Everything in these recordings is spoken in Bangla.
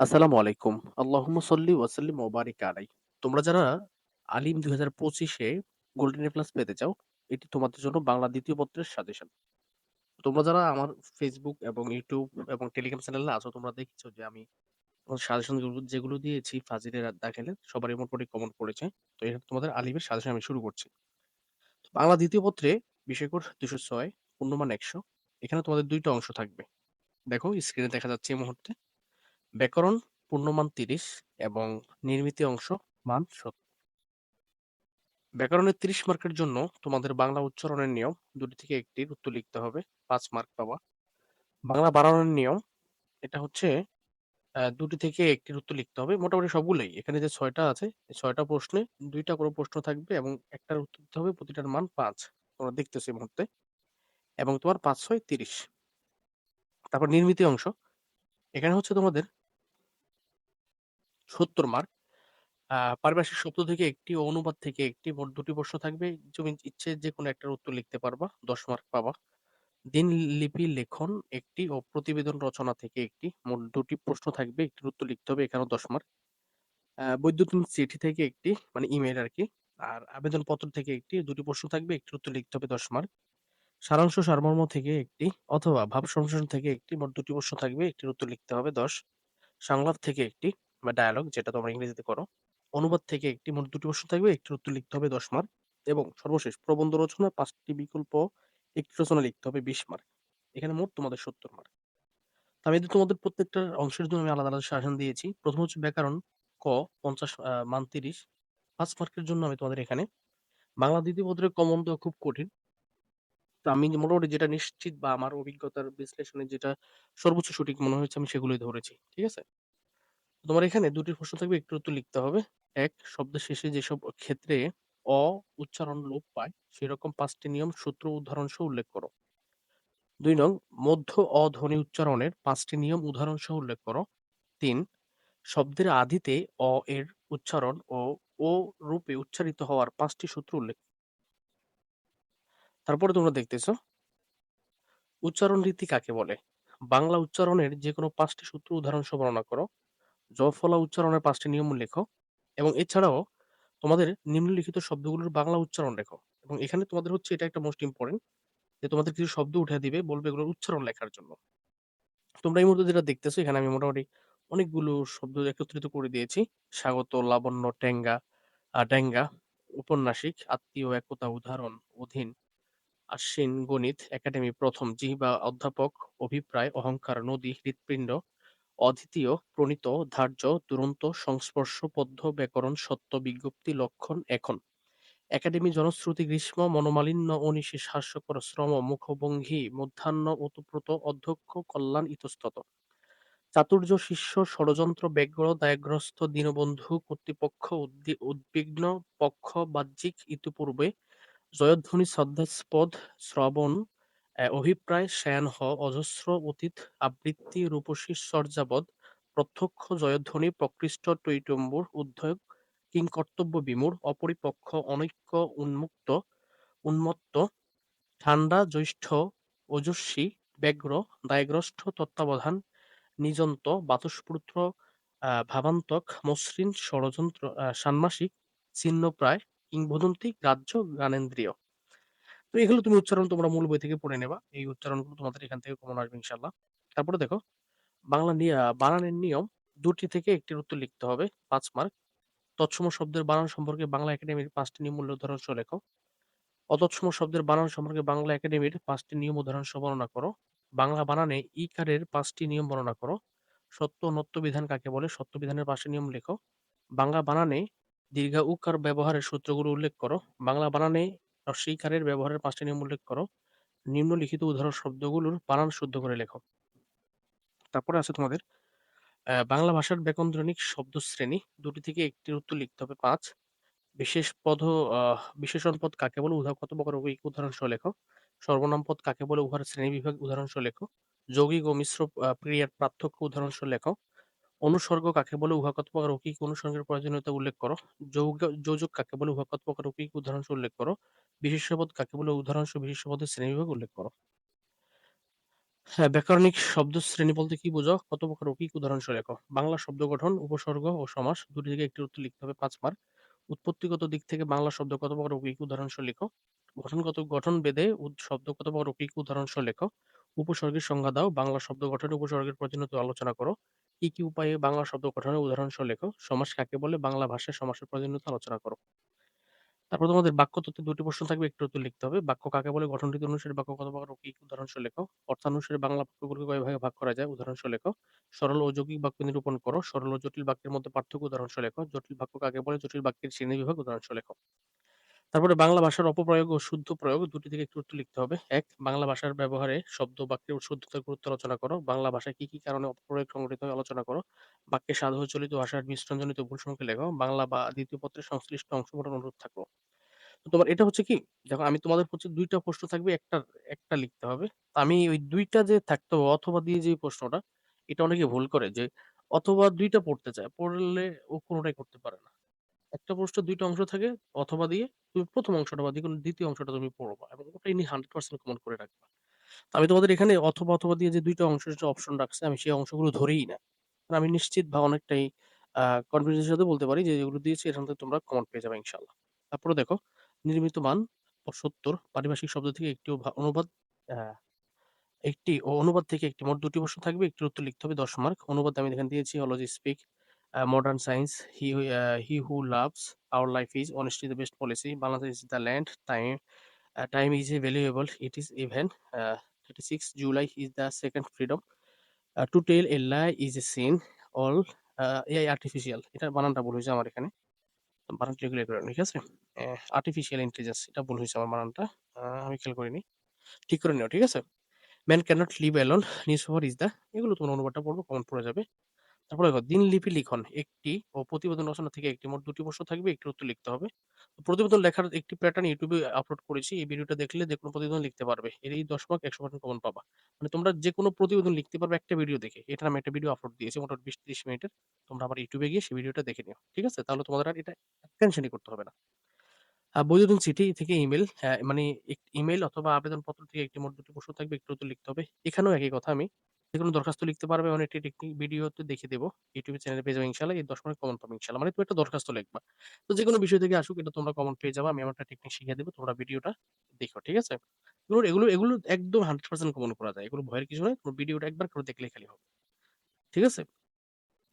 আসসালামু আলাইকুম। আল্লাহুম্মা সল্লি ওয়া সাল্লিম ওয়া বারিক আলাইহি। তোমরা যারা আলিম ২০২৫ এ গোল্ডেন এ প্লাস পেতে চাও, এটি তোমাদের জন্য বাংলা ২য় পত্রের সাজেশন। তোমরা যারা আমার Facebook এবং YouTube এবং টেলিগ্রাম চ্যানেলে আছো তোমরা দেখেছ যে আমি সাজেশন যেগুলো দিয়েছি ফাজিলের আর দাখিলের সবারই মোটামুটি কমন পড়েছে। তো এখানে তোমাদের আলিমের সাজেশন আমি শুরু করছি। বাংলা ২য় পত্রে বিষয়কোণ ২০৬, পূর্ণমান ১০০ এখানে তোমাদের দুইটা অংশ থাকবে। দেখো স্ক্রিনে দেখা যাচ্ছে এই মুহূর্তে। ব্যাকরণ পূর্ণমান ৩০ এবং নির্মিতি অংশ মান ৭০। ব্যাকরণের ৩০ মার্কের জন্য তোমাদের বাংলা উচ্চারণের নিয়ম দুটি থেকে ১ টির উত্তর লিখতে হবে। পাঁচ মার্ক পাবা। বাংলা বানানের নিয়ম এটা হচ্ছে দুটি থেকে ১ টির উত্তর লিখতে হবে। মোটামুটি সবগুলোই। এখানে যে ছয়টা আছে, ৬ প্রশ্নে দুইটা করে প্রশ্ন থাকবে এবং একটার উত্তর দিতে হবে প্রতিটার মান পাঁচ তোমরা দেখতেছো মুহূর্তে। এবং তোমার ৫-৬ ৩০। তারপর নির্মিতি অংশ। এখানে হচ্ছে তোমাদের ৭০ মার্ক। পারিভাষিক শব্দ থেকে একটি অনুবাদ থেকে একটি মোট ২ টি প্রশ্ন থাকবে। তুমি ইচ্ছে যেকোনো একটার উত্তর লিখতে পারবা। ১০ মার্ক পাবা। দিনলিপি লেখন একটি ও প্রতিবেদন রচনা থেকে একটি মোট ২ টি প্রশ্ন থাকবে। একটির উত্তর লিখতে হবে। এখানেও ১০ মার্ক। বৈদ্যুতিন চিঠি থেকে একটি মানে ইমেইল আরকি। আর আবেদনপত্র থেকে একটি ২ টি প্রশ্ন থাকবে। একটির উত্তর লিখতে হবে ১০ মার্ক। সারাংশ সারমর্ম থেকে একটি অথবা ভাব সংশ্লেষণ থেকে একটি মোট ২ টি প্রশ্ন থাকবে। একটির উত্তর লিখতে হবে ১০। সংলাপ থেকে একটি বা ডায়ালগ যেটা তোমরা ইংরেজিতে করো। অনুবাদ থেকে একটি মোট ২ টি প্রশ্ন থাকবে। একটির উত্তর লিখতে হবে ১০ মার্ক। এবং সর্বশেষ প্রবন্ধ রচনা ৫ টি বিকল্প একটি রচনা লিখতে হবে ২০ মার্ক। এখানে মোট তোমাদের ৭০ মার্ক। আমি তোমাদের প্রত্যেকটা অংশের জন্য আমি আলাদা, আলাদা সাজেশন দিয়েছি। ১ম হচ্ছে ব্যাকরণ ক ৫০ আ মান ৩০ ৫ মার্কের জন্য আমি তোমাদের এখানে বাংলা ২য় পত্রের কমন দেওয়া খুব কঠিন। তো আমি মোটামুটি যেটা নিশ্চিত বা আমার অভিজ্ঞতার বিশ্লেষণে যেটা সর্বোচ্চ সঠিক মনে হয়েছে আমি সেগুলোই ধরেছি। ঠিক আছে? তোমার এখানে ২ টি প্রশ্ন থাকবে, একটির উত্তর লিখতে হবে। এক শব্দের শেষে যেসব ক্ষেত্রে অ উচ্চারণ লোপ পায় সেরকম ৫ টি নিয়ম, সূত্র, উদাহরণ সহ উল্লেখ করো। দুই নং মধ্য অ ধ্বনি উচ্চারণের ৫ টি নিয়ম, উদাহরণসহ উল্লেখ করো। তিন শব্দের আদিতে অ এর উচ্চারণ ও ও রূপে উচ্চারিত হওয়ার পাঁচটি সূত্র উল্লেখ তারপরে তোমরা দেখতেছো উচ্চারণ রীতি কাকে বলে? বাংলা উচ্চারণের যে কোনো পাঁচটি সূত্র উদাহরণসহ বর্ণনা করো। জ-ফলা উচ্চারণের পাঁচটি নিয়ম লেখো এবং এছাড়াও তোমাদের নিম্নলিখিত শব্দগুলোর বাংলা উচ্চারণ লেখো এবং এখানে তোমাদের হচ্ছে এটা একটা মোস্ট ইম্পোর্টেন্ট যে তোমাদের কিছু শব্দ উঠে দিবে, বলবে এগুলোর উচ্চারণ লেখার জন্য। তোমরা এই মুহূর্তে যেটা দেখতেছো এখানে আমি মোটামুটি অনেকগুলো শব্দ একত্রিত করে দিয়েছি। স্বাগত, লাবণ্য, ট্যাঙ্গা ড্যাঙ্গা উপন্যাসিক, আত্মীয়, একতা, উদাহরণ, অধীন, আশ্বিন, গণিত, একাডেমি, প্রথম, জিহ্বা, অধ্যাপক, অভিপ্রায়, অহংকার, নদী, হৃৎপিণ্ড, অদ্বিতীয়, প্রণীত, ধার্য, দুরন্ত, সংস্পর্শ, পদ্য, ব্যাকরণ, সত্য, বিজ্ঞপ্তি, লক্ষণ, এখন। একাডেমি, জনশ্রুতি, গ্রীষ্ম, মনোমালিন্য, অনিশেষ, হাস্যকর, শ্রম, মুখভঙ্গি, মধ্যাহ্ন, ওতপ্রোত, অধ্যক্ষ, কল্যাণ, ইতস্তত। চাতুর্য, শিষ্য, ষড়যন্ত্র, ব্যগ্র, দায়গ্রস্ত, দীনবন্ধু, কর্তৃপক্ষ, উদ্বি উদ্বিগ্ন, পক্ষ, বাহ্যিক, ইতিপূর্বে, জয়ধ্বনি, শ্রদ্ধাস্পদ, শ্রবণ, অভিপ্রায়, হ অজস্র, অতীত, আবৃত্তি, রূপসী, চর্যাপদ, প্রত্যক্ষ, জয়ধ্বনি, প্রকৃষ্ট, টৈটম্বুর, উদ্ধত, কিংকর্তব্য বিমূঢ়, অপরিপক্ব, অনৈক্য, উন্মুক্ত, উন্মত্ত, ঠান্ডা, জ্যৈষ্ঠ, ওজস্বী, ব্যগ্র, দায়গ্রস্ত, তত্ত্বাবধান, নিযন্ত, বাতস্পুত্র, ভাবান্তক, মসৃণ, ষড়যন্ত্র, ষান্মাসিক, ছিন্নপ্রায়, কিংবদন্তি, গ্রাহ্য, জ্ঞানেন্দ্রিয়। তো এগুলো তুমি উচ্চারণ তোমরা মূল বই থেকে পড়ে নেবা। এই উচ্চারণগুলো তোমাদের এখান থেকে কমন আসবে ইনশাআল্লাহ। তারপরে দেখো, বাংলা বানানের নিয়ম দুটি থেকে ১ টির উত্তর লিখতে হবে, পাঁচ মার্ক। তৎসম শব্দের বানান সম্পর্কে বাংলা একাডেমির ৫ টি নিয়ম উদাহরণসহ লেখো। অতৎসম শব্দের বানান সম্পর্কে বাংলা একাডেমির ৫ টি নিয়ম উদাহরণসহ বর্ণনা করো। বাংলা বানানে ইকারের ৫ টি নিয়ম বর্ণনা করো। সত্য নত্য বিধান কাকে বলে? সত্য বিধানের পাঁচটি নিয়ম লেখো। বাংলা বানানে দীর্ঘা উকার ব্যবহারের সূত্রগুলো উল্লেখ করো। বাংলা বানানে হ্রস্ব ইকারের ব্যবহারের ৫ টি নিয়ম উল্লেখ করো। নিম্নলিখিত উদাহরণ শব্দগুলোর বানান শুদ্ধ করে লেখো। তারপরে আছে তোমাদের বাংলা ভাষার ব্যাকরণধ্বনিক শব্দশ্রেণী ২ টি থেকে ১ টির উত্তর লিখতে হবে পাঁচ বিশেষ পদ বিশেষণ পদ কাকে বলে? উহা কত প্রকার উদাহরণসহ লেখো। সর্বনাম পদ কাকে বলে? উহার শ্রেণীবিভাগ উদাহরণসহ লেখো। যৌগিক ও মিশ্র ক্রিয়ার পার্থক্য উদাহরণসহ লেখো। অনুসর্গ কাকে বলে? উহা কত প্রকার অকিক অনুসর্গের প্রয়োজনীয়তা উল্লেখ করো। যৌগ যোজক কাকে বলে? উহা কত প্রকার উদাহরণসহ উল্লেখ করো। বিশেষ্য পদ কাকে বলে? উদাহরণসহ বিশেষ্য পদের শ্রেণীবিভাগ উল্লেখ করো। হ্যাঁ, ব্যাকরণিক শব্দ শ্রেণি বলতে কি বোঝো? কত প্রকার কি, কি উদাহরণসহ লেখো। বাংলা শব্দ গঠন, উপসর্গ ও সমাস দুটি থেকে একটি উত্তর লিখতে হবে ৫ মার্ক। উৎপত্তিগত দিক থেকে বাংলা শব্দ কত প্রকার ও কি, কি উদাহরণসহ লেখো। গঠনগত গঠন উদ শব্দ কত প্রকার ও কি, কি উদাহরণসহ লেখো। উপসর্গের সংজ্ঞা দাও। বাংলা শব্দ গঠনে উপসর্গের প্রয়োজনীয়তা আলোচনা করো। কি, কি উপায়ে বাংলা শব্দ গঠনের উদাহরণসহ লেখো। সমাস কাকে বলে? বাংলা ভাষায় সমাসের প্রয়োজনীয়তা আলোচনা করো। তারপর তোমাদের বাক্য তথ্যে ২ টি প্রশ্ন থাকবে, একটু, উত্তর লিখতে হবে। বাক্য কাকে বলে? গঠনরীতি অনুসারে বাক্য কত প্রকার ও কি, কি উদাহরণসহ লেখো। অর্থানুসারে বাংলা বাক্যগুলোকে কয় ভাগে ভাগ করা যায়? উদাহরণসহ লেখো। সরল ও যৌগিক বাক্য নিরূপণ করো। সরল ও জটিল বাক্যের মধ্যে পার্থক্য উদাহরণসহ লেখো। জটিল বাক্য কাকে বলে? জটিল বাক্যের শ্রেণীবিভাগ উদাহরণসহ লেখো। তারপরে বাংলা ভাষার অপপ্রয়োগ ও শুদ্ধ প্রয়োগ দুটি থেকে একটি উত্তর লিখতে হবে। ১. বাংলা ভাষার ব্যবহারে শব্দ বাক্যের শুদ্ধতার গুরুত্ব আলোচনা করো। বাংলা ভাষায় কি, কি কারণে অপপ্রয়োগ সংঘটিত হয় আলোচনা করো। বাক্যে সাধু ও চলিত ভাষার মিশ্রণজনিত ভুল সংখ্যা লেখো। বাংলা বা দ্বিতীয় পত্রের সংশ্লিষ্ট অংশগ্রহণ অনুরোধ থাকো তোমার এটা হচ্ছে কি? দেখো আমি তোমাদের হচ্ছে দুইটা প্রশ্ন থাকবে, একটা একটা লিখতে হবে। আমি ওই দুইটা যে থাকতে হবে অথবা দিয়ে যে প্রশ্নটা, এটা অনেকে ভুল করে যে অথবা দুইটা পড়তে চায়। পড়লে ও কোনটাই করতে পারে না। একটা প্রশ্নের ২ টা অংশ থাকে অথবা দিয়ে তুমি প্রথম অংশটা বা যেকোনো ২য় অংশটা তুমি পড়বা এবং ওটাই নিয়ে 100% কমন করে রাখবা। আমি তোমাদের এখানে অথবা, অথবা দিয়ে যে ২ টা অংশের যে অপশন রাখছে আমি সেই অংশগুলো ধরেই না। কারণ আমি নিশ্চিত বা অনেকটাই আ কনফিডেন্স সাথে বলতে পারি যে যেগুলো দিয়েছি এখান থেকে তোমরা কমন পেয়ে যাবে ইনশাআল্লাহ। তারপরে দেখো নির্মিত মান ৭০ পারিভাষিক শব্দ থেকে একটি অনুবাদ একটি অনুবাদ থেকে একটি মোট দুটি প্রশ্ন থাকবে। একটির উত্তর লিখতে হবে ১০ মার্ক। অনুবাদ আমি এখানে দিয়েছি হলো যে speak modern science he he who loves our life is honesty the best policy Bangladesh is the land time uh time is a valuable it is even uh 36 July is the second freedom uh to tell a lie is a sin all uh AI artificial এটার বানানটা ভুল হইছে আমার এখানে। করে ঠিক আছে? আর্টিফিশিয়াল ইন্টেলিজেন্স এটা ভুল হইছে আমার বানানটা। আমি খেয়াল করিনি। ঠিক করে নিও, ঠিক আছে? Man cannot live alone news newspaper is the এগুলো তোমার অনুবাদটা পড়ব কমন পড়ে যাবে। তারপরে দেখো দিনলিপি লিখন একটি ও প্রতিবেদন রচনা থেকে একটি মোট ২ টি প্রশ্ন থাকবে, একটির উত্তর লিখতে হবে। প্রতিবেদন লেখার একটি প্যাটার্ন ইউটিউবে আপলোড করেছি। এই ভিডিওটা দেখলে যেকোনো প্রতিবেদন লিখতে পারবে। এর এই ১০ মার্ক ১০০% কমন পাবা। মানে তোমরা যেকোনো প্রতিবেদন লিখতে পারবে একটা ভিডিও দেখে। এটার আমি একটা ভিডিও আপলোড দিয়েছি মোটামুটি ২০-৩০ মিনিটের। তোমরা YouTube এ গিয়ে সেই ভিডিওটা দেখে নিও। ঠিক আছে? তাহলে তোমাদের আর এটা টেনশনই করতে হবে না। বৈদ্যুতিন চিঠি থেকে ইমেল মানে ইমেল অথবা আবেদনপত্র থেকে একটি মোট ২ টি প্রশ্ন থাকবে, একটু উত্তর লিখতে হবে। এখানেও একই কথা আমি যেকোনো দরখাস্ত লিখতে পারবে এমন একটি টেকনিক ভিডিওতে দেখিয়ে দেব। YouTube চ্যানেলে পেয়ে যাবে ইনশাআল্লাহ। এই ১০ মার্ক কমন পাবে ইনশাআল্লাহ। মানে তুমি একটা দরখাস্ত লিখবা। তো যেকোনো বিষয় থেকে আসুক এটা তোমরা কমন পেয়ে যাবা। আমি এমন একটা টেকনিক শিখিয়ে দেব। তোমরা ভিডিওটা দেখো। ঠিক আছে? এগুলো এগুলো এগুলো একদম 100% কমন করা যায়। এগুলো ভয়ের কিছু। তোমরা ভিডিওটা একবার করে দেখলেই খালি হবে। ঠিক আছে?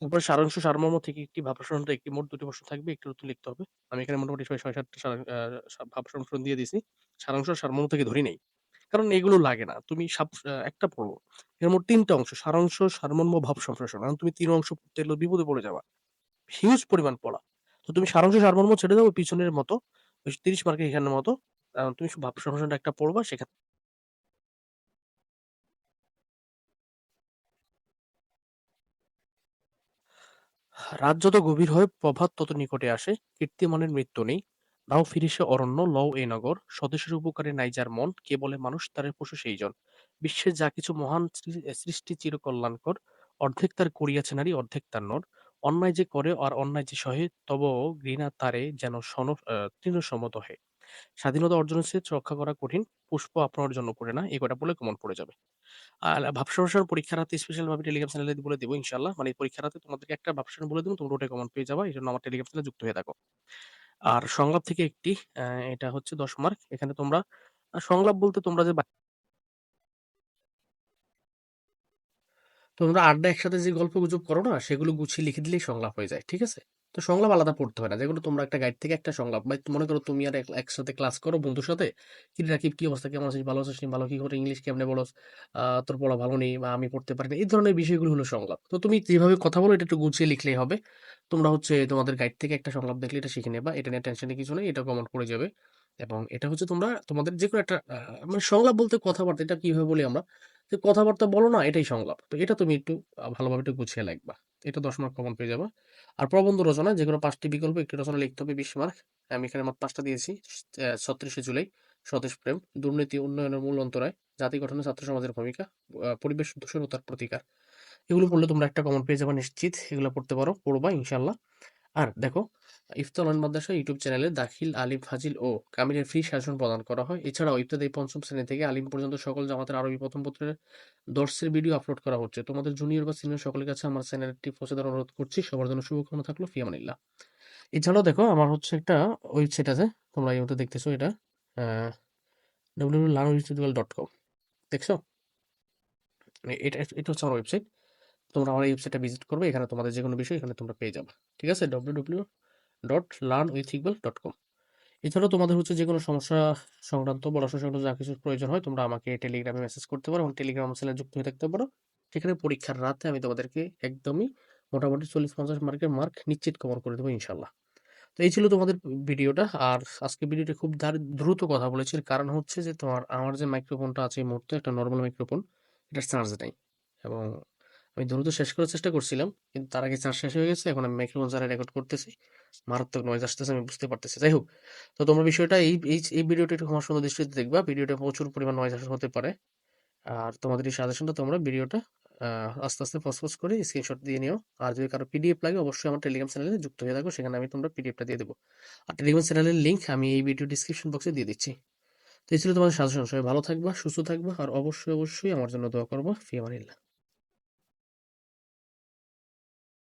তারপরে সারাংশ সারমর্ম থেকে একটি ভাব একটি মোট ২ টি প্রশ্ন থাকবে, একটি উত্তর লিখতে হবে। আমি এখানে মোটামুটি ৬-৭ টা সারা আ সা ভাব সংশোধন দিয়ে দিছি। সারাংশ সারমর্ম থেকে ধরি নাই। কারণ এগুলো লাগে না। তুমি একটা পড়ো। এর মোট ৩ টা অংশ। সারাংশ, সারমর্ম, ভাব সম্প্রসারণ। কারণ তুমি তিন অংশ পড়তে গেলে বিপদে পড়ে যাবা। হিউজ পরিমাণ পড়া। তো তুমি সারাংশ সারমর্ম ছেড়ে দাও পিছনের মতো। তিরিশ ৩০ মার্কের এখানের মতো। তুমি ভাব সম্প্রসারণটা একটা পড়বা সেখানে রাত যত গভীর হয় প্রভাত তত নিকটে আসে। কীর্তিমানের মৃত্যু নেই। নাও ফিরিসে অরণ্য, লও এ নগর। স্বদেশের উপকারে নাই যার মন। কে বলে মানুষ তারে পশু সেইজন। বিশ্বের যা কিছু মহান সৃষ্টি চিরকল্যাণকর। অর্ধেক তার করিয়াছে নারী, অর্ধেক তার নর। অন্যায় যে করে আর অন্যায় যে সহে তব ঘৃণা তারে যেন সন আ তৃণসম দহে। স্বাধীনতা অর্জনের চেয়ে রক্ষা করা কঠিন। পুষ্প আপনার জন্য পড়ে না। এই কটা বলে কমন পড়ে যাবে। আর ভাবসমস্যার পরীক্ষার হাতে স্পেশাল ভাবে টেলিগ্রাম চ্যানেলে বলে দিব ইনশাল্লাহ মানে পরীক্ষার হাতে তোমাদেরকে একটা ভাবসান বলে দিব, তোমরা ওটাই কমন পেয়ে যাবা। এই জন্য আমার টেলিগ্রাম চ্যানেলে যুক্ত হয়ে থাকো। আর সংলাপ থেকে একটি আহ, এটা হচ্ছে ১০ মার্ক। এখানে তোমরা সংলাপ বলতে তোমরা যে তোমরা আড্ডা একসাথে যে গল্প গুজব করো না সেগুলো গুছিয়ে লিখে দিলেই সংলাপ হয়ে যায়। ঠিক আছে? তো সংলাপ আলাদা পড়তে হয় না। যেগুলো তোমরা একটা গাইড থেকে একটা সংলাপ বা মনে করো তুমি আর একসাথে ক্লাস করো বন্ধুর সাথে। "কিরে রাকিব, কি অবস্থা? কেমন আছিস? ভালো আছিস নি? ভালো কি করে ইংলিশ কেমনে বলস? আ, তোর পড়া ভালো নেই বা আমি পড়তে পারি না।" এই ধরনের বিষয়গুলো হলো সংলাপ। তো তুমি যেভাবে কথা বলো এটা একটু গুছিয়ে লিখলেই হবে। তোমরা হচ্ছে তোমাদের গাইড থেকে একটা সংলাপ দেখলে এটা শিখে নেবা। এটা নিয়ে টেনশনের কিছু নেই। এটা কমন পড়ে যাবে। এবং এটা হচ্ছে তোমরা তোমাদের যেকোনো একটা মানে সংলাপ বলতে কথাবার্তা। এটা কীভাবে বলি আমরা? যে কথাবার্তা বলো না, এটাই সংলাপ। তো এটা তুমি একটু ভালোভাবে একটু গুছিয়ে লিখবা। এটা ১০ মার্ক কমন পেয়ে যাব আর প্রবন্ধ রচনা যেগুলো পাঁচটি বিকল্প একটি রচনা লিখতে হবে ২০ মার্ক। আমি এখানে মোট পাঁচটা দিয়েছি। ছত্রিশে জুলাই স্বদেশ প্রেম দুর্নীতি উন্নয়নের মূল অন্তরায়, জাতি গঠনে ছাত্র সমাজের ভূমিকা, পরিবেশ দূষণ ও তার প্রতিকার। এগুলো পড়লে তোমরা একটা কমন পেয়ে যাবে নিশ্চিত। এগুলো পড়তে পারো, পড়বা ইনশাআল্লাহ। আর দেখো অনলাইন মাদ্রাসা ইউটিউব চ্যানেলে দাখিল, আলিম, ফাজিল ও কামিলের ফ্রি শাসন প্রদান করা হয়। এছাড়াও ইবতেদায়ী পঞ্চম শ্রেণি থেকে আলিম পর্যন্ত সকল জামাতের আরবি প্রথম পত্রের দর্সের ভিডিও আপলোড করা হচ্ছে। তোমাদের জুনিয়র বা সিনিয়র সকলের কাছে আমার চ্যানেলটি পৌঁছে দেওয়ার অনুরোধ করছি। সবার জন্য শুভকামনা থাকল। ফি আমানিল্লাহ। এছাড়াও দেখো আমার হচ্ছে একটা ওয়েবসাইট আছে। তোমরা এই মুহূর্তে দেখতেছো এটা। ডাব্লিউ ডট কম দেখছ? এটা এটা হচ্ছে আমার ওয়েবসাইট। তোমরা আমার এই ওয়েবসাইটটা ভিজিট করবে। এখানে তোমাদের যে কোনো বিষয় এখানে তোমরা পেয়ে যাবা। ঠিক আছে? www.learnwithiqbal.com এছাড়াও তোমাদের হচ্ছে যে কোনো সমস্যা সংক্রান্ত, পড়াশোনা সংক্রান্ত যা কিছু প্রয়োজন হয়, তোমরা আমাকে টেলিগ্রামে মেসেজ করতে পারো এবং টেলিগ্রাম চ্যানেলে যুক্ত হয়ে থাকতে পারো। সেখানে পরীক্ষার রাতে আমি তোমাদেরকে একদমই মোটামুটি ৪০-৫০ মার্কের মার্ক নিশ্চিত কভার করে দেবো ইনশাল্লাহ তো এই ছিল তোমাদের ভিডিওটা। আর আজকে ভিডিওটা খুব দার, দ্রুত কথা বলেছি। কারণ হচ্ছে যে তোমার, আমার যে মাইক্রোফোনটা আছে এই মুহূর্তে একটা নর্মাল মাইক্রোফোন। এটার চার্জ নেই এবং আমি দ্রুত শেষ করার চেষ্টা করছিলাম। কিন্তু তার আগে চার্জ শেষ হয়ে গেছে। এখন আমি মাইক্রোফোন ছাড়া রেকর্ড করতেছি। মারাত্মক নয়েজ আসতেছে আমি বুঝতে পারতেছি। যাই হোক, তো তোমরা বিষয়টা এই এই ভিডিওটা একটু ক্ষমা সুন্দর দৃষ্টিতে দেখবা। ভিডিওটা প্রচুর পরিমাণ নয়েজ হতে পারে। আর তোমাদের এই সাজেশনটা তোমরা ভিডিওটা আস্তে, আস্তে পজ করে স্ক্রিনশট দিয়ে নিও। আর যদি কারও পিডিএফ লাগে অবশ্যই আমার টেলিগ্রাম চ্যানেলে যুক্ত হয়ে থাকো। সেখানে আমি তোমরা পিডিএফটা দিয়ে দেবো আর টেলিগ্রাম চ্যানেলের লিংক আমি এই ভিডিও ডেসক্রিপশন বক্সে দিয়ে দিচ্ছি। তো এই ছিল তোমাদের সাজেশন। সবাই ভালো থাকবা, সুস্থ থাকবা আর অবশ্যই, অবশ্যই আমার জন্য দোয়া করবা। ফি আমানিল্লাহ।